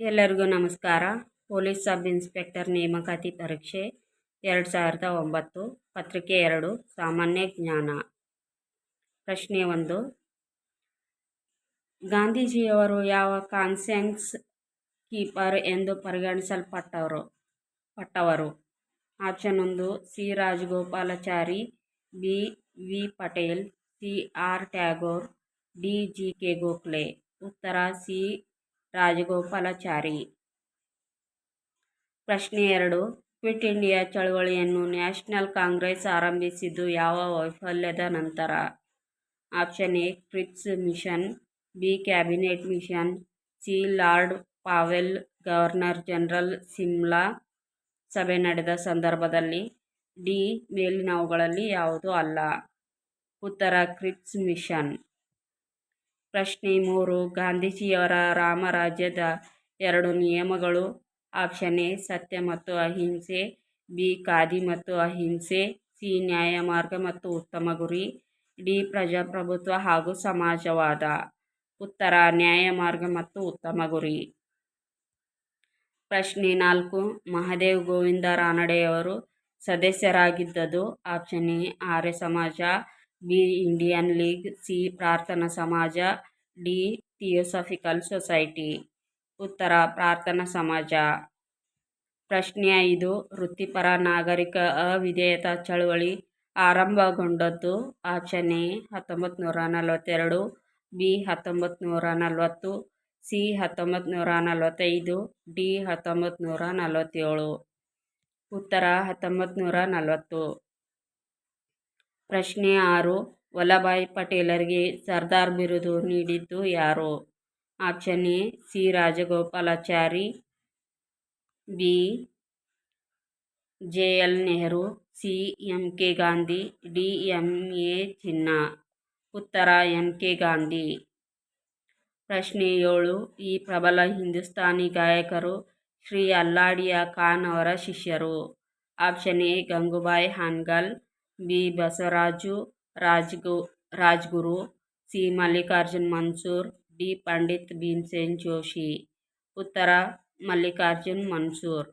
ಎಲ್ಲರಿಗೂ ನಮಸ್ಕಾರ. Police sub inspector ನೇಮಕಾತಿ ಪರೀಕ್ಷೆ ಎರಡು ಸಾವಿರದ ಒಂಬತ್ತು, ಪತ್ರಿಕೆ ಎರಡು, ಸಾಮಾನ್ಯ ಜ್ಞಾನ. ಪ್ರಶ್ನೆ ಒಂದು. ಗಾಂಧೀಜಿಯವರು ಯಾವ ಕಾನ್ಸೆನ್ಸ್ ಕೀಪರ್ ಎಂದು ಪರಿಗಣಿಸಲ್ಪಟ್ಟವರು? ಪಟ್ಟವರು. ಆಪ್ಷನ್ ಒಂದು, C. Rajagopalachari, B. V. Patel, C. R. Tagore, D. G. K. Gokhale. ಉತ್ತರ, ಸಿ. ರಾಜಗೋಪಾಲಾಚಾರಿ. ಪ್ರಶ್ನೆ ಎರಡು. ಕ್ವಿಟ್ ಇಂಡಿಯಾ ಚಳವಳಿಯನ್ನು ನ್ಯಾಷನಲ್ ಕಾಂಗ್ರೆಸ್ ಆರಂಭಿಸಿದ್ದು ಯಾವ ವೈಫಲ್ಯದ ನಂತರ? Option A, Cripps mission, B, cabinet mission, C, lord Powell, governor general Simla ಸಭೆ ನಡೆದ ಸಂದರ್ಭದಲ್ಲಿ. ಡಿ, ಮೇಲಿನವುಗಳಲ್ಲಿ ಯಾವುದೂ ಅಲ್ಲ. ಉತ್ತರ, ಕ್ರಿಪ್ಸ್ ಮಿಷನ್. ಪ್ರಶ್ನೆ ಮೂರು, ಗಾಂಧೀಜಿಯವರ ರಾಮರಾಜ್ಯದ ಎರಡು ನಿಯಮಗಳು. ಆಪ್ಷನ್ ಎ, ಸತ್ಯ ಮತ್ತು ಅಹಿಂಸೆ. ಬಿ, ಖಾದಿ ಮತ್ತು ಅಹಿಂಸೆ. ಸಿ ನ್ಯಾಯ ಮಾರ್ಗ ಮತ್ತು ಉತ್ತಮ ಗುರಿ. ಡಿ, ಪ್ರಜಾಪ್ರಭುತ್ವ ಹಾಗೂ ಸಮಾಜವಾದ. ಉತ್ತರ ನ್ಯಾಯ ಮಾರ್ಗ ಮತ್ತು ಉತ್ತಮ ಗುರಿ. ಪ್ರಶ್ನೆ ನಾಲ್ಕು, ಮಹಾದೇವ್ ಗೋವಿಂದ ರಾನಡೆಯವರು ಸದಸ್ಯರಾಗಿದ್ದದ್ದು. Option A, Arya Samaj. B Indian league, C ಪ್ರಾರ್ಥನಾ ಸಮಾಜ, ಡಿ ಥಿಯೋಸಫಿಕಲ್ ಸೊಸೈಟಿ. ಉತ್ತರ, ಪ್ರಾರ್ಥನಾ ಸಮಾಜ. ಪ್ರಶ್ನೆ ಐದು, ವೃತ್ತಿಪರ ನಾಗರಿಕ ಅವಿಧೇಯತಾ ಚಳವಳಿ ಆರಂಭಗೊಂಡದ್ದು ಆಪ್ಷನ್ ಎ ಹತ್ತೊಂಬತ್ತು ನೂರ ನಲವತ್ತೆರಡು, ಬಿ ಹತ್ತೊಂಬತ್ತು ನೂರ ನಲವತ್ತು, ಸಿ ಹತ್ತೊಂಬತ್ತು ನೂರ ನಲವತ್ತೈದು, ಡಿ ಹತ್ತೊಂಬತ್ತು ನೂರ ನಲವತ್ತೇಳು. ಉತ್ತರ ಹತ್ತೊಂಬತ್ತು ನೂರ ನಲವತ್ತು. ಪ್ರಶ್ನೆ ಆರು. ವಲ್ಲಭಾಯ್ ಪಟೇಲರಿಗೆ ಸರ್ದಾರ್ ಬಿರುದು ನೀಡಿದ್ದು ಯಾರು? Option A, C, Rajagopalachari, B, J, L, Nehru, C, M, K, Gandhi, D, M, A, Jinnah. ಉತ್ತರ, ಎಂ, ಕೆ, ಗಾಂಧಿ. ಪ್ರಶ್ನೆ ಏಳು. ಈ ಪ್ರಬಲ ಹಿಂದೂಸ್ತಾನಿ ಗಾಯಕರು ಶ್ರೀ ಅಲ್ಲಾಡಿಯಾ ಖಾನ್ ಅವರ ಶಿಷ್ಯರು. Option A, Gangubai Hangal B Basavaraju, ರಾಜ್ಗು, Rajguru, C Mallikarjun Mansur, D Pandit Bhimsen Joshi. ಉತ್ತರ, ಮಲ್ಲಿಕಾರ್ಜುನ್ ಮನ್ಸೂರ್.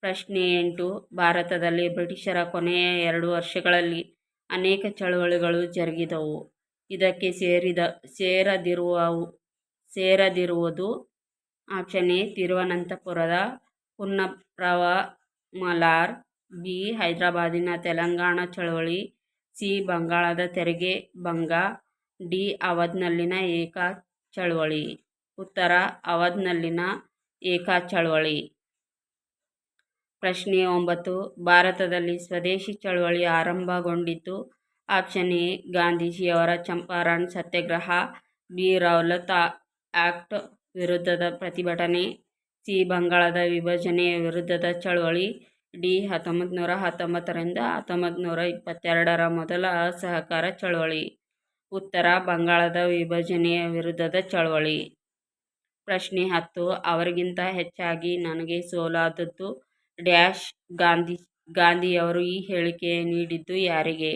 ಪ್ರಶ್ನೆ ಎಂಟು, ಭಾರತದಲ್ಲಿ ಬ್ರಿಟಿಷರ ಕೊನೆಯ ಎರಡು ವರ್ಷಗಳಲ್ಲಿ ಅನೇಕ ಚಳುವಳಿಗಳು ಜರುಗಿದವು. ಇದಕ್ಕೆ ಸೇರಿದ, ಸೇರದಿರುವವು, ಸೇರದಿರುವುದು ಆಪ್ಷನ್ ಎ ತಿರುವನಂತಪುರದ ಪುನ್ನಪ್ರವ ಮಲಾರ್ ಬಿ. ಹೈದರಾಬಾದಿನ ತೆಲಂಗಾಣ ಚಳವಳಿ, ಸಿ. ಬಂಗಾಳದ ತೆರಿಗೆ ಭಂಗ, ಡಿ. ಅವಧ್ನಲ್ಲಿನ ಏಕಾ ಚಳವಳಿ. ಉತ್ತರ ಅವಧ್ನಲ್ಲಿನ ಏಕಾ ಚಳವಳಿ. ಪ್ರಶ್ನೆ ಒಂಬತ್ತು. ಭಾರತದಲ್ಲಿ ಸ್ವದೇಶಿ ಚಳವಳಿ ಆರಂಭಗೊಂಡಿತು ಆಪ್ಷನ್ ಎ, ಗಾಂಧೀಜಿಯವರ Champaran Satyagraha, B. Rowlatt act ವಿರುದ್ಧದ ಪ್ರತಿಭಟನೆ, ಸಿ. ಬಂಗಾಳದ ವಿಭಜನೆಯ ವಿರುದ್ಧದ ಚಳವಳಿ ಡಿ ಹತ್ತೊಂಬತ್ತು ನೂರ ಹತ್ತೊಂಬತ್ತರಿಂದ ಹತ್ತೊಂಬತ್ತು ನೂರ ಇಪ್ಪತ್ತೆರಡರ ಮೊದಲ ಅಸಹಕಾರ ಚಳವಳಿ. ಉತ್ತರ ಬಂಗಾಳದ ವಿಭಜನೆಯ ವಿರುದ್ಧದ ಚಳವಳಿ. ಪ್ರಶ್ನೆ ಹತ್ತು, ಅವರಿಗಿಂತ ಹೆಚ್ಚಾಗಿ ನನಗೆ ಸೋಲಾದದ್ದು ಡ್ಯಾಶ್ ಗಾಂಧಿ, ಗಾಂಧಿಯವರು ಈ ಹೇಳಿಕೆ ನೀಡಿದ್ದು ಯಾರಿಗೆ?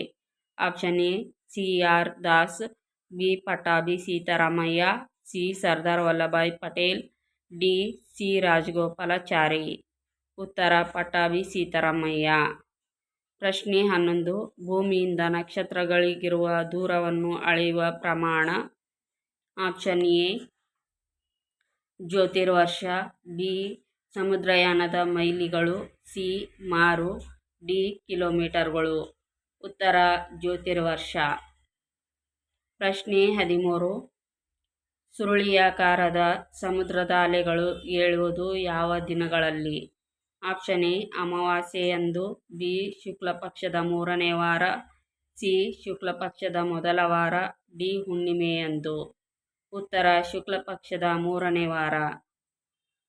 Option A, C R Das, B Pattabhi Sitaramayya, C Sardar Vallabhbhai Patel, D C Rajagopalachari. ಉತ್ತರ, ಪಟವಿ, ಸೀತಾರಾಮಯ್ಯ. ಪ್ರಶ್ನೆ ಹನ್ನೊಂದು. ಭೂಮಿಯಿಂದ ನಕ್ಷತ್ರಗಳಿಗಿರುವ ದೂರವನ್ನು ಅಳೆಯುವ ಪ್ರಮಾಣ. ಆಪ್ಷನ್ ಎ, ಜ್ಯೋತಿರ್ವರ್ಷ. ಬಿ, ಸಮುದ್ರಯಾನದ ಮೈಲಿಗಳು. ಸಿ, ಮಾರು. ಡಿ, ಕಿಲೋಮೀಟರ್ಗಳು. ಉತ್ತರ, ಜ್ಯೋತಿರ್ವರ್ಷ. ಪ್ರಶ್ನೆ ಹದಿಮೂರು. ಸುರುಳಿಯಾಕಾರದ ಸಮುದ್ರದ ಅಲೆಗಳು ಏಳುವುದು ಯಾವ ದಿನಗಳಲ್ಲಿ? ಆಪ್ಷನ್ ಎ ಅಮಾವಾಸ್ಯೆಯಂದು ಬಿ ಶುಕ್ಲಪಕ್ಷದ ಮೂರನೇ ವಾರ, ಸಿ ಶುಕ್ಲಪಕ್ಷದ ಮೊದಲ ವಾರ, ಡಿ ಹುಣ್ಣಿಮೆಯಂದು ಉತ್ತರ ಶುಕ್ಲಪಕ್ಷದ ಮೂರನೇ ವಾರ.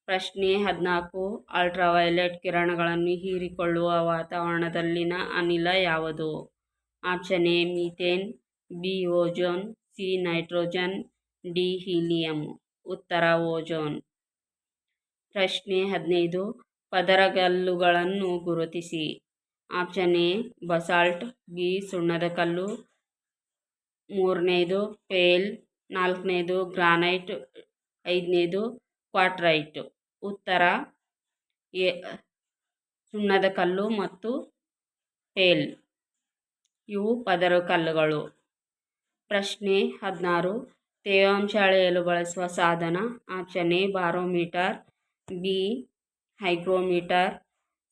ಪ್ರಶ್ನೆ ಹದಿನಾಲ್ಕು ಅಲ್ಟ್ರಾವೈಲೆಟ್ ಕಿರಣಗಳನ್ನು ಹೀರಿಕೊಳ್ಳುವ ವಾತಾವರಣದಲ್ಲಿನ ಅನಿಲ ಯಾವುದು? Option A methane, B ozone, C nitrogen, D helium. ಉತ್ತರ ಓಜೋನ್. ಪ್ರಶ್ನೆ ಹದಿನೈದು ಪದರಗಲ್ಲುಗಳನ್ನು ಗುರುತಿಸಿ. ಆಪ್ಷನ್ ಎ, ಬಸಾಲ್ಟ್, ಬಿ, ಸುಣ್ಣದ ಕಲ್ಲು. ಮೂರನೇದು, ಪೇಲ್. ನಾಲ್ಕನೇದು, ಗ್ರಾನೈಟ್. ಐದನೇದು, ಕ್ವಾಟ್ರೈಟ್. ಉತ್ತರ, ಎ, ಸುಣ್ಣದ ಕಲ್ಲು ಮತ್ತು ಪೇಲ್. ಇವು ಪದರ ಕಲ್ಲುಗಳು. ಪ್ರಶ್ನೆ ಹದಿನಾರು, ತೇವಾಂಶ ಅಳೆಯಲು ಬಳಸುವ ಸಾಧನ. Option A, barometer. B hygrometer,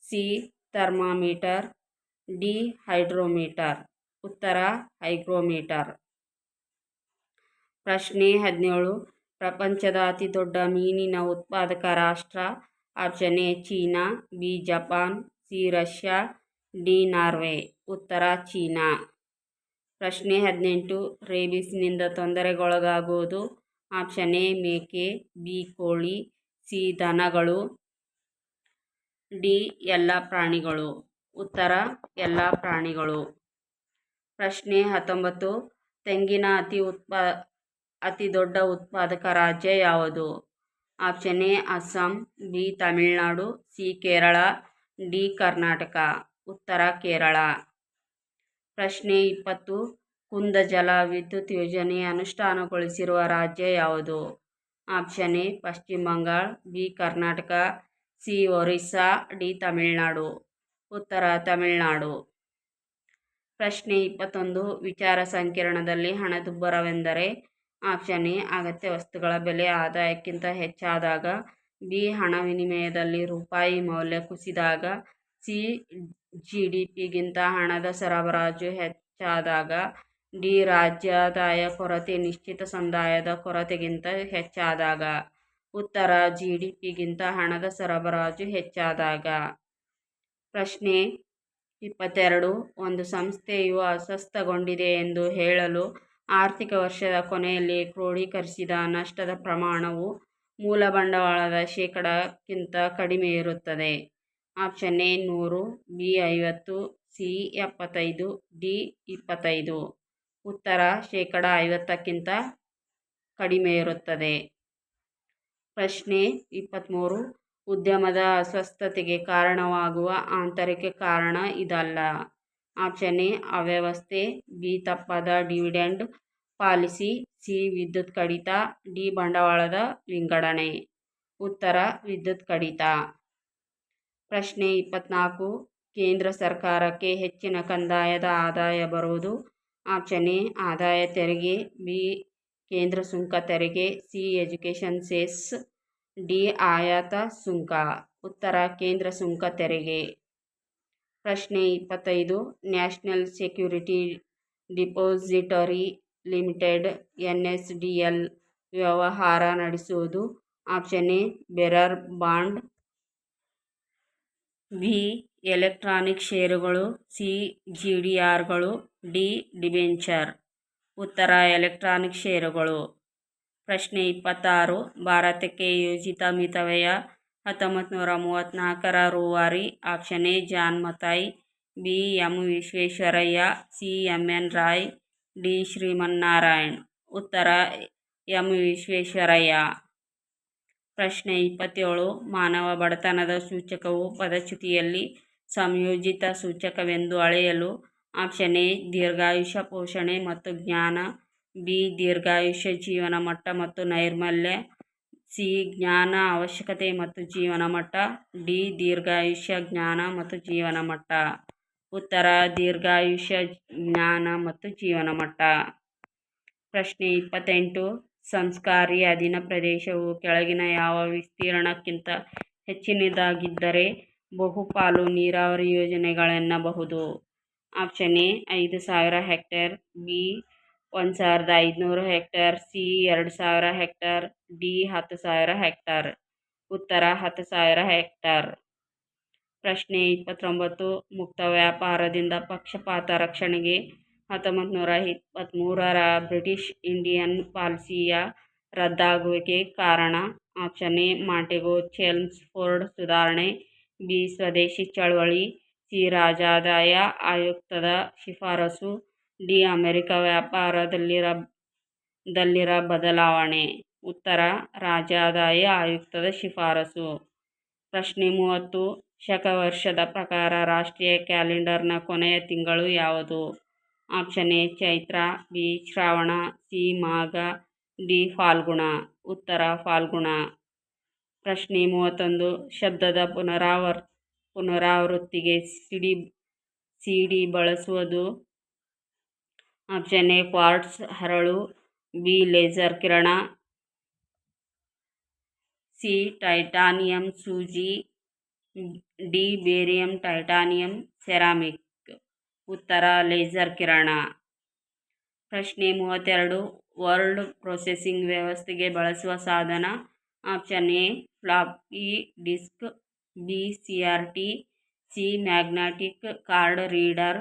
C thermometer, D hydrometer. ಉತ್ತರ, ಹೈಗ್ರೋಮೀಟರ್. ಪ್ರಶ್ನೆ ಹದಿನೇಳು. ಪ್ರಪಂಚದ ಅತಿ ದೊಡ್ಡ ಮೀನಿನ ಉತ್ಪಾದಕ ರಾಷ್ಟ್ರ option A, China, B, Japan, C, Russia, D, Norway. ಉತ್ತರ, ಚೀನಾ. ಪ್ರಶ್ನೆ ಹದಿನೆಂಟು. ರೇಬಿಸ್ನಿಂದ ತೊಂದರೆಗೊಳಗಾಗುವುದು ಆಪ್ಷನ್ ಎ, ಮೇಕೆ, ಬಿ, ಕೋಳಿ, ಸಿ, ದನಗಳು ಡಿ, ಎಲ್ಲ ಪ್ರಾಣಿಗಳು. ಉತ್ತರ, ಎಲ್ಲ ಪ್ರಾಣಿಗಳು. ಪ್ರಶ್ನೆ ಹತ್ತೊಂಬತ್ತು. ತೆಂಗಿನ ಅತಿ ಉತ್ಪಾ, ಅತಿ ದೊಡ್ಡ ಉತ್ಪಾದಕ ರಾಜ್ಯ ಯಾವುದು? Option A, Assam, B, Tamil Nadu, C, Kerala, D, Karnataka. ಉತ್ತರ, ಕೇರಳ. ಪ್ರಶ್ನೆ ಇಪ್ಪತ್ತು. ಕುಂದ ಜಲ ವಿದ್ಯುತ್ ಯೋಜನೆ ಅನುಷ್ಠಾನಗೊಳಿಸಿರುವ ರಾಜ್ಯ ಯಾವುದು? Option A, Paschima Bangala, B, Karnataka C. Orissa D. Tamil Nadu. ಉತ್ತರ ತಮಿಳುನಾಡು. ಪ್ರಶ್ನೆ ಇಪ್ಪತ್ತೊಂದು. ವಿಚಾರ ಸಂಕಿರಣದಲ್ಲಿ ಹಣದುಬ್ಬರವೆಂದರೆ ಆಪ್ಷನ್ ಎ, ಅಗತ್ಯ ವಸ್ತುಗಳ ಬೆಲೆ ಆದಾಯಕ್ಕಿಂತ ಹೆಚ್ಚಾದಾಗ, ಬಿ, ಹಣ ವಿನಿಮಯದಲ್ಲಿ ರೂಪಾಯಿ ಮೌಲ್ಯ ಕುಸಿದಾಗ, ಸಿ ಜಿ ಡಿ ಪಿಗಿಂತ ಹಣದ ಸರಬರಾಜು ಹೆಚ್ಚಾದಾಗ, ಡಿ, ರಾಜ್ಯಾದಾಯ ಕೊರತೆ, ನಿಶ್ಚಿತ ಸಂದಾಯದ ಕೊರತೆಗಿಂತ ಹೆಚ್ಚಾದಾಗ. ಉತ್ತರ ಜಿ ಡಿ ಪಿಗಿಂತ ಹಣದ ಸರಬರಾಜು ಹೆಚ್ಚಾದಾಗ. ಪ್ರಶ್ನೆ ಇಪ್ಪತ್ತೆರಡು, ಒಂದು ಸಂಸ್ಥೆಯು ಅಸ್ವಸ್ಥಗೊಂಡಿದೆ ಎಂದು ಹೇಳಲು ಆರ್ಥಿಕ ವರ್ಷದ ಕೊನೆಯಲ್ಲಿ ಕ್ರೋಢೀಕರಿಸಿದ ನಷ್ಟದ ಪ್ರಮಾಣವು ಮೂಲ ಬಂಡವಾಳದ ಶೇಕಡಕ್ಕಿಂತ ಕಡಿಮೆ ಇರುತ್ತದೆ ಆಪ್ಷನ್ ಎ, ನೂರು, ಬಿ, ಐವತ್ತು, ಸಿ, ಎಪ್ಪತ್ತೈದು, ಡಿ, ಇಪ್ಪತ್ತೈದು. ಉತ್ತರ, ಶೇಕಡ ಐವತ್ತಕ್ಕಿಂತ ಕಡಿಮೆ ಇರುತ್ತದೆ ಪ್ರಶ್ನೆ ಇಪ್ಪತ್ತ್ಮೂರು ಉದ್ಯಮದ ಅಸ್ವಸ್ಥತೆಗೆ ಕಾರಣವಾಗುವ ಆಂತರಿಕ ಕಾರಣ ಇದಲ್ಲ. ಆಪ್ಷನ್ ಎ, ಅವ್ಯವಸ್ಥೆ. ಬಿ, ತಪ್ಪಾದ ಡಿವಿಡೆಂಡ್ ಪಾಲಿಸಿ. ಸಿ, ವಿದ್ಯುತ್ ಕಡಿತ. ಡಿ, ಬಂಡವಾಳದ ವಿಂಗಡಣೆ. ಉತ್ತರ, ವಿದ್ಯುತ್ ಕಡಿತ. ಪ್ರಶ್ನೆ ಇಪ್ಪತ್ತ್ನಾಲ್ಕು ಕೇಂದ್ರ ಸರ್ಕಾರಕ್ಕೆ ಹೆಚ್ಚಿನ ಕಂದಾಯದ ಆದಾಯ ಬರುವುದು? ಆಪ್ಷನ್ ಎ, ಆದಾಯ ತೆರಿಗೆ. ಬಿ ಕೇಂದ್ರ ಸುಂಕ ತೆರಿಗೆ, ಸಿ ಎಜುಕೇಷನ್ ಸೆಸ್, ಡಿ ಆಯಾತ ಸುಂಕ. ಉತ್ತರ, ಕೇಂದ್ರ ಸುಂಕ ತೆರಿಗೆ. ಪ್ರಶ್ನೆ ಇಪ್ಪತ್ತೈದು, national security depository limited N S D L ವ್ಯವಹಾರ ನಡೆಸುವುದು. Option A, bearer bond. B, electronic ಷೇರುಗಳು. C, G D ಆರ್ಗಳು. D, debenture. ಉತ್ತರ ಎಲೆಕ್ಟ್ರಾನಿಕ್ ಷೇರುಗಳು. ಪ್ರಶ್ನೆ ಇಪ್ಪತ್ತಾರು. ಭಾರತಕ್ಕೆ ಯೋಜಿತ ಮಿತವ್ಯಯ ಹತ್ತೊಂಬತ್ತು ನೂರ ಮೂವತ್ತ್ನಾಲ್ಕರ ರೂವಾರಿ. Option A, John Mathai B, M Visvesvaraya. C, M N Roy. D, Shriman Narayan. ಉತ್ತರ ಎಂ ವಿಶ್ವೇಶ್ವರಯ್ಯ. ಪ್ರಶ್ನೆ ಇಪ್ಪತ್ತೇಳು. ಮಾನವ ಬಡತನದ ಸೂಚಕವು ಪದಚ್ಯುತಿಯಲ್ಲಿ ಸಂಯೋಜಿತ ಸೂಚಕವೆಂದು ಅಳೆಯಲು ಆಪ್ಷನ್ ಎ, ದೀರ್ಘಾಯುಷ್ಯ ಪೋಷಣೆ ಮತ್ತು ಜ್ಞಾನ, ಬಿ, ದೀರ್ಘಾಯುಷ್ಯ ಜೀವನ ಮಟ್ಟ ಮತ್ತು ನೈರ್ಮಲ್ಯ, ಸಿ, ಜ್ಞಾನ ಅವಶ್ಯಕತೆ ಮತ್ತು ಜೀವನ ಮಟ್ಟ, ಡಿ, ದೀರ್ಘಾಯುಷ್ಯ ಜ್ಞಾನ ಮತ್ತು ಜೀವನ ಮಟ್ಟ. ಉತ್ತರ, ದೀರ್ಘಾಯುಷ್ಯ ಜ್ಞಾನ ಮತ್ತು ಜೀವನ ಮಟ್ಟ. ಪ್ರಶ್ನೆ ಇಪ್ಪತ್ತೆಂಟು, ಸಂಸ್ಕಾರಿ ಅಧೀನ ಪ್ರದೇಶವು ಕೆಳಗಿನ ಯಾವ ವಿಸ್ತೀರ್ಣಕ್ಕಿಂತ ಹೆಚ್ಚಿನದಾಗಿದ್ದರೆ ಬಹುಪಾಲು ನೀರಾವರಿ ಯೋಜನೆಗಳೆನ್ನಬಹುದು? ಆಪ್ಷನ್ ಎ, ಐದು ಸಾವಿರ ಹೆಕ್ಟೇರ್, ಬಿ, ಒಂದು ಸಾವಿರದ ಐದುನೂರು ಹೆಕ್ಟೇರ್, ಸಿ, ಎರಡು ಸಾವಿರ ಹೆಕ್ಟೇರ್, ಡಿ, ಹತ್ತು ಸಾವಿರ ಹೆಕ್ಟೇರ್. ಉತ್ತರ, ಹತ್ತು ಸಾವಿರ ಹೆಕ್ಟೇರ್. ಪ್ರಶ್ನೆ ಇಪ್ಪತ್ತೊಂಬತ್ತು, ಮುಕ್ತ ವ್ಯಾಪಾರದಿಂದ ಪಕ್ಷಪಾತ ರಕ್ಷಣೆಗೆ ಹತ್ತೊಂಬತ್ತು ನೂರ ಇಪ್ಪತ್ತ್ಮೂರರ ಬ್ರಿಟಿಷ್ ಇಂಡಿಯನ್ ಪಾಲಿಸಿಯ ರದ್ದಾಗುವಿಕೆ ಕಾರಣ. ಆಪ್ಷನ್ ಎ, ಮಾಂಟೆಗೋ ಚೆಲ್ಮ್ಸ್ ಫೋರ್ಡ್ ಸುಧಾರಣೆ, ಬಿ, ಸ್ವದೇಶಿ ಚಳವಳಿ ಸಿ ರಾಜಾದಾಯ ಆಯುಕ್ತದ ಶಿಫಾರಸು. ಡಿ ಅಮೆರಿಕ ವ್ಯಾಪಾರದಲ್ಲಿರ, ದಲ್ಲಿರ ಬದಲಾವಣೆ. ಉತ್ತರ ರಾಜಾದಾಯ ಆಯುಕ್ತದ ಶಿಫಾರಸು. ಪ್ರಶ್ನೆ ಮೂವತ್ತು. ಶಕವರ್ಷದ ಪ್ರಕಾರ ರಾಷ್ಟ್ರೀಯ ಕ್ಯಾಲೆಂಡರ್ನ ಕೊನೆಯ ತಿಂಗಳು ಯಾವುದು? Option A, Chaitra, B, Shravana, C, Magha, D, Phalguna. ಉತ್ತರ ಫಾಲ್ಗುಣ. ಪ್ರಶ್ನೆ ಮೂವತ್ತೊಂದು. ಶಬ್ದದ ಪುನರಾವರ್ ಪುನರಾವೃತ್ತಿಗೆ ಸಿಡಿ ಸಿಡಿ ಬಳಸುವುದು. ಆಪ್ಷನ್ ಎ, ಕ್ವಾರ್ಟ್ಸ್, ಹರಳು. ಬಿ, ಲೇಸರ್ ಕಿರಣ. ಸಿ, ಟೈಟಾನಿಯಂ ಸೂಜಿ. D, barium titanium ceramic. ಉತ್ತರ, ಲೇಸರ್ ಕಿರಣ. ಪ್ರಶ್ನೆ ಮೂವತ್ತೆರಡು, ವರ್ಲ್ಡ್ ಪ್ರೊಸೆಸಿಂಗ್ ವ್ಯವಸ್ಥೆಗೆ ಬಳಸುವ ಸಾಧನ. Option A, floppy disk B C R T, C magnetic card reader,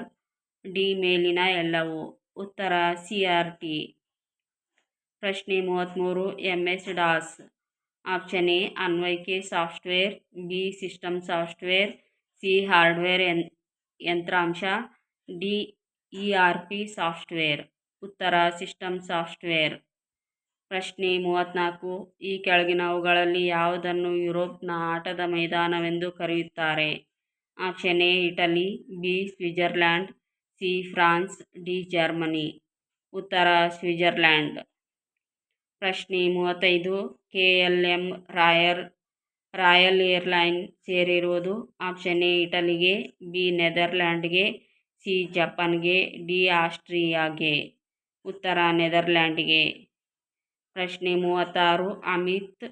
D ಮೇಲಿನ ಎಲ್ಲವು. ಉತ್ತರ, ಸಿ ಆರ್ ಟಿ. ಪ್ರಶ್ನೆ ಮೂವತ್ತ್ಮೂರು M S DOS. Option A, ಅನ್ವಯಿಕೆ software, B, system software, C, hardware and, ಯಂತ್ರಾಂಶ, D, E R P software. ಉತ್ತರ, system software. ಪ್ರಶ್ನೆ ಮೂವತ್ತ್ನಾಲ್ಕು ಈ ಕೆಳಗಿನವುಗಳಲ್ಲಿ ಯಾವುದನ್ನು ಯುರೋಪ್ನ ಆಟದ ಮೈದಾನವೆಂದು ಕರೆಯುತ್ತಾರೆ? Option A, Italy, B, Switzerland, C, France, D, Germany. ಉತ್ತರ, ಸ್ವಿಜರ್ಲ್ಯಾಂಡ್. ಪ್ರಶ್ನೆ ಮೂವತ್ತೈದು. ಕೆ ಎಲ್ ಎಂ ರಾಯರ್, ರಾಯಲ್ ಏರ್ಲೈನ್ ಸೇರಿರುವುದು ಆಪ್ಷನ್ ಎ, ಇಟಲಿಗೆ, ಬಿ, ನೆದರ್ಲ್ಯಾಂಡ್ಗೆ, ಸಿ, ಜಪಾನ್ಗೆ, ಡಿ, ಆಸ್ಟ್ರಿಯಾಗೆ. ಉತ್ತರ, ನೆದರ್ಲ್ಯಾಂಡ್ಗೆ. ಪ್ರಶ್ನೆ ಮೂವತ್ತಾರು. ಅಮಿತ್,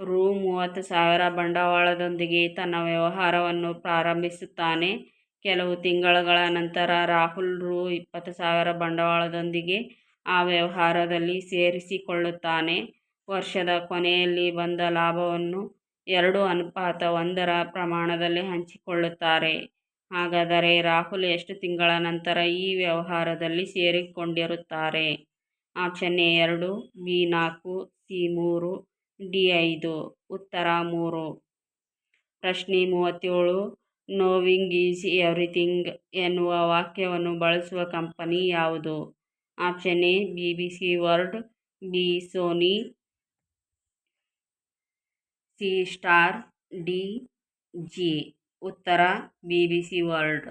ರು ಮೂವತ್ತು ಸಾವಿರ ಬಂಡವಾಳದೊಂದಿಗೆ ತನ್ನ ವ್ಯವಹಾರವನ್ನು ಪ್ರಾರಂಭಿಸುತ್ತಾನೆ. ಕೆಲವು ತಿಂಗಳುಗಳ ನಂತರ ರಾಹುಲ್ ರು ಇಪ್ಪತ್ತು ಸಾವಿರ ಬಂಡವಾಳದೊಂದಿಗೆ ಆ ವ್ಯವಹಾರದಲ್ಲಿ ಸೇರಿಸಿಕೊಳ್ಳುತ್ತಾನೆ. ವರ್ಷದ ಕೊನೆಯಲ್ಲಿ ಬಂದ ಲಾಭವನ್ನು ಎರಡು ಅನುಪಾತ ಒಂದರ ಪ್ರಮಾಣದಲ್ಲಿ ಹಂಚಿಕೊಳ್ಳುತ್ತಾರೆ. ಹಾಗಾದರೆ ರಾಹುಲ್ ಎಷ್ಟು ತಿಂಗಳ ನಂತರ ಈ ವ್ಯವಹಾರದಲ್ಲಿ ಸೇರಿಕೊಂಡಿರುತ್ತಾರೆ? ಆಪ್ಷನ್ ಎ ಎರಡು, ಬಿ ನಾಲ್ಕು, ಸಿ ಮೂರು, ಡಿ ಐದು. ಉತ್ತರ ಮೂರು. ಪ್ರಶ್ನೆ ಮೂವತ್ತೇಳು ನೋವಿಂಗ್ ಈಸ್ ಎವ್ರಿಥಿಂಗ್ ಎನ್ನುವ ವಾಕ್ಯವನ್ನು ಬಳಸುವ ಕಂಪನಿ ಯಾವುದು? Option A B B C world B Sony C Star D Zee ಉತ್ತರ ಬಿ ಬಿ ಸಿ ವರ್ಲ್ಡ್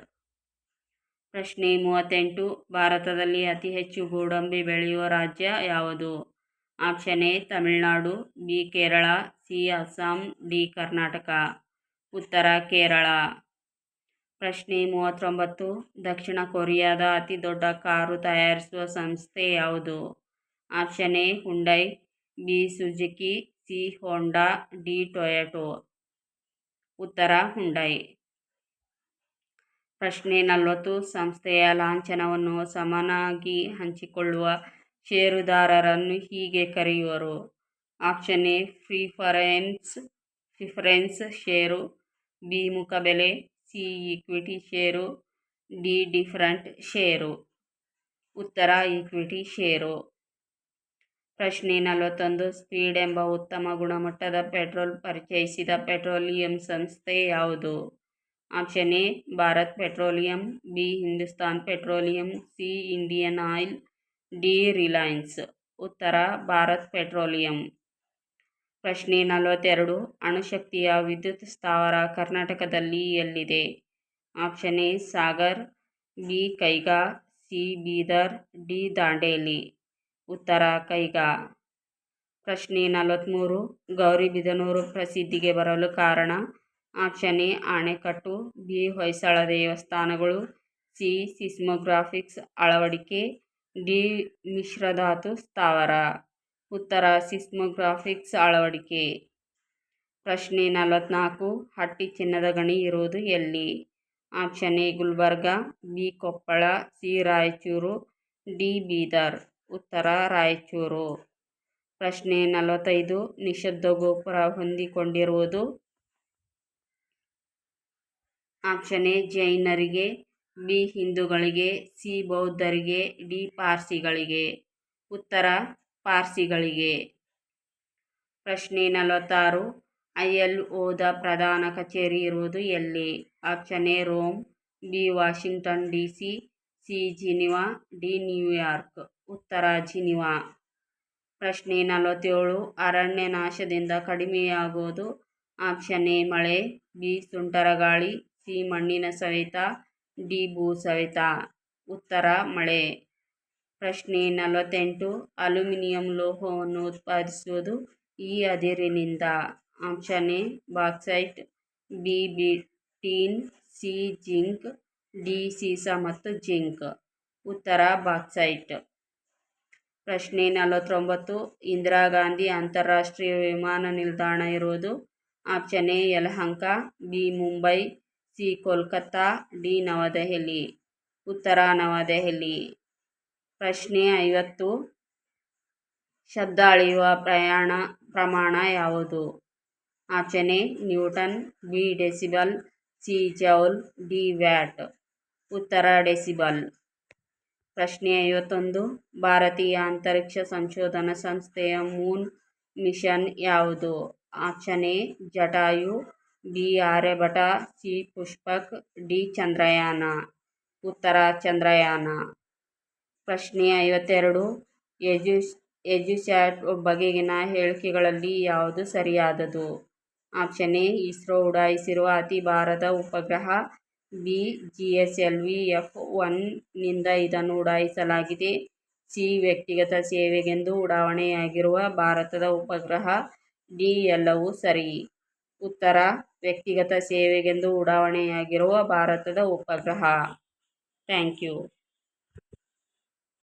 ಪ್ರಶ್ನೆ ಮೂವತ್ತೆಂಟು, ಭಾರತದಲ್ಲಿ ಅತಿ ಹೆಚ್ಚು ಗೋಡಂಬಿ ಬೆಳೆಯುವ ರಾಜ್ಯ ಯಾವುದು? Option A, Tamil Nadu, B, Kerala, C, Assam, D, Karnataka. ಉತ್ತರ, ಕೇರಳ. ಪ್ರಶ್ನೆ ಮೂವತ್ತೊಂಬತ್ತು, ದಕ್ಷಿಣ ಕೊರಿಯಾದ ಅತಿ ದೊಡ್ಡ ಕಾರು ತಯಾರಿಸುವ ಸಂಸ್ಥೆ ಯಾವುದು? Option A, Hyundai, B, Suzuki, C, Honda, D, Toyota. ಉತ್ತರ, ಹುಂಡೈ. ಪ್ರಶ್ನೆ ನಲವತ್ತು. ಸಂಸ್ಥೆಯ ಲಾಂಛನವನ್ನು ಸಮನಾಗಿ ಹಂಚಿಕೊಳ್ಳುವ ಷೇರುದಾರರನ್ನು ಹೀಗೆ ಕರೆಯುವರು. Option A, preference preference share, B, ಮುಖಬೆಲೆ, C, equity share, D, different share. ಉತ್ತರ, ಈಕ್ವಿಟಿ ಷೇರು. ಪ್ರಶ್ನೆ ನಲವತ್ತೊಂದು, ಸ್ಪೀಡ್ ಎಂಬ ಉತ್ತಮ ಗುಣಮಟ್ಟದ ಪೆಟ್ರೋಲ್ ಪರಿಚಯಿಸಿದ ಪೆಟ್ರೋಲಿಯಂ ಸಂಸ್ಥೆ ಯಾವುದು? Option A, Bharat petroleum, B, Hindustan petroleum, C, Indian oil, D, Reliance. ಉತ್ತರ, ಭಾರತ್ ಪೆಟ್ರೋಲಿಯಂ. ಪ್ರಶ್ನೆ ನಲವತ್ತೆರಡು, ಅಣುಶಕ್ತಿಯ ವಿದ್ಯುತ್ ಸ್ಥಾವರ ಕರ್ನಾಟಕದಲ್ಲಿ ಎಲ್ಲಿದೆ? Option A, Sagar, B, Kaiga, C, Bidar, D, Dandeli. ಉತ್ತರ, ಕೈಗಾ. ಪ್ರಶ್ನೆ ನಲವತ್ತ್ಮೂರು ಗೌರಿಬಿದನೂರು ಪ್ರಸಿದ್ಧಿಗೆ ಬರಲು ಕಾರಣ? ಆಪ್ಷನ್ ಎ ಆಣೆಕಟ್ಟು, ಬಿ. ಹೊಯ್ಸಳ ದೇವಸ್ಥಾನಗಳು, ಸಿ. ಸಿಸ್ಮೋಗ್ರಾಫಿಕ್ಸ್ ಅಳವಡಿಕೆ, ಡಿ. ಮಿಶ್ರಧಾತು ಸ್ಥಾವರ. ಉತ್ತರ, ಸಿಸ್ಮೋಗ್ರಾಫಿಕ್ಸ್ ಅಳವಡಿಕೆ. ಪ್ರಶ್ನೆ ನಲವತ್ತ್ನಾಲ್ಕು ಹಟ್ಟಿ ಚಿನ್ನದ ಗಣಿ ಇರುವುದು ಎಲ್ಲಿ? Option A Gulbarga, B. Koppal, C. Raichur, D. Bidar. ಉತ್ತರ, ರಾಯಚೂರು. ಪ್ರಶ್ನೆ ನಲವತ್ತೈದು, ನಿಶಬ್ದ ಗೋಪುರ ಹೊಂದಿಕೊಂಡಿರುವುದು ಆಪ್ಷನ್ ಎ, ಜೈನರಿಗೆ, ಬಿ, ಹಿಂದೂಗಳಿಗೆ, ಸಿ, ಬೌದ್ಧರಿಗೆ, ಡಿ, ಪಾರ್ಸಿಗಳಿಗೆ. ಉತ್ತರ, ಪಾರ್ಸಿಗಳಿಗೆ. ಪ್ರಶ್ನೆ ನಲವತ್ತಾರು, ಐ ಎಲ್ ಓದ ಪ್ರಧಾನ ಕಚೇರಿ ಇರುವುದು ಎಲ್ಲಿ? Option A, Rome, B, Washington, D, C C, Geneva, D, New York. ಉತ್ತರ, ಜಿನಿವಾ. ಪ್ರಶ್ನೆ ನಲವತ್ತೇಳು ಅರಣ್ಯ ನಾಶದಿಂದ ಕಡಿಮೆಯಾಗುವುದು ಆಪ್ಷನ್ ಎ, ಮಳೆ, ಬಿ, ಸುಂಟರಗಾಳಿ ಸಿ ಮಣ್ಣಿನ ಸವೆತ, ಡಿ ಭೂ ಸವೆತ. ಉತ್ತರ, ಮಳೆ. ಪ್ರಶ್ನೆ ನಲವತ್ತೆಂಟು, ಅಲ್ಯೂಮಿನಿಯಂ ಲೋಹವನ್ನು ಉತ್ಪಾದಿಸುವುದು ಈ ಅದಿರಿನಿಂದ. ಆಪ್ಷನ್ ಎ ಬಾಕ್ಸೈಟ್, ಬಿ ಬಿಟೀನ್, ಸಿ ಜಿಂಕ್, ಡಿ ಸೀಸ ಮತ್ತು ಜಿಂಕ್. ಉತ್ತರ, ಬಾಕ್ಸೈಟ್. ಪ್ರಶ್ನೆ ನಲವತ್ತೊಂಬತ್ತು, ಇಂದಿರಾ ಗಾಂಧಿ ಅಂತಾರಾಷ್ಟ್ರೀಯ ವಿಮಾನ ನಿಲ್ದಾಣ ಇರುವುದು. Option A, Yelahanka. B, Mumbai. C Kolkata D New Delhi. ಉತ್ತರ ನವದೆಹಲಿ. ಪ್ರಶ್ನೆ ಐವತ್ತು. ಶಬ್ದ ಅಳೆಯುವ ಪ್ರಯಾಣ ಪ್ರಮಾಣ ಯಾವುದು? Option newton, B, decibel, C, joule, D, watt. ಉತ್ತರ ಡೆಸಿಬಲ್. ಪ್ರಶ್ನೆ ಐವತ್ತೊಂದು. ಭಾರತೀಯ ಅಂತರಿಕ್ಷ ಸಂಶೋಧನಾ ಸಂಸ್ಥೆಯ ಮೂನ್ ಮಿಷನ್ ಯಾವುದು? Option Jatayu B Aryabhata, C Pushpak, D Chandrayaan. ಉತ್ತರ ಚಂದ್ರಯಾನ. ಪ್ರಶ್ನೆ ಐವತ್ತೆರಡು. ಎಜುಸ್ ಎಜುಸ್ಯಾಟ್ ಬಗೆಗಿನ ಹೇಳಿಕೆಗಳಲ್ಲಿ ಯಾವುದು ಸರಿಯಾದದು? ಆಪ್ಷನ್ ಎ, ಇಸ್ರೋ ಉಡಾಯಿಸಿರುವ ಅತಿ ಭಾರದ ಉಪಗ್ರಹ B, G S L V F ಒನ್ನಿಂದ ಇದನ್ನು ಉಡಾಯಿಸಲಾಗಿದೆ. ಸಿ, ವ್ಯಕ್ತಿಗತ ಸೇವೆಗೆಂದು ಉಡಾವಣೆಯಾಗಿರುವ ಭಾರತದ ಉಪಗ್ರಹ ಡಿ, ಎಲ್ಲವೂ ಸರಿ. ಉತ್ತರ ವ್ಯಕ್ತಿಗತ ಸೇವೆಗೆಂದು ಉಡಾವಣೆಯಾಗಿರುವ ಭಾರತದ ಉಪಗ್ರಹ. Thank you.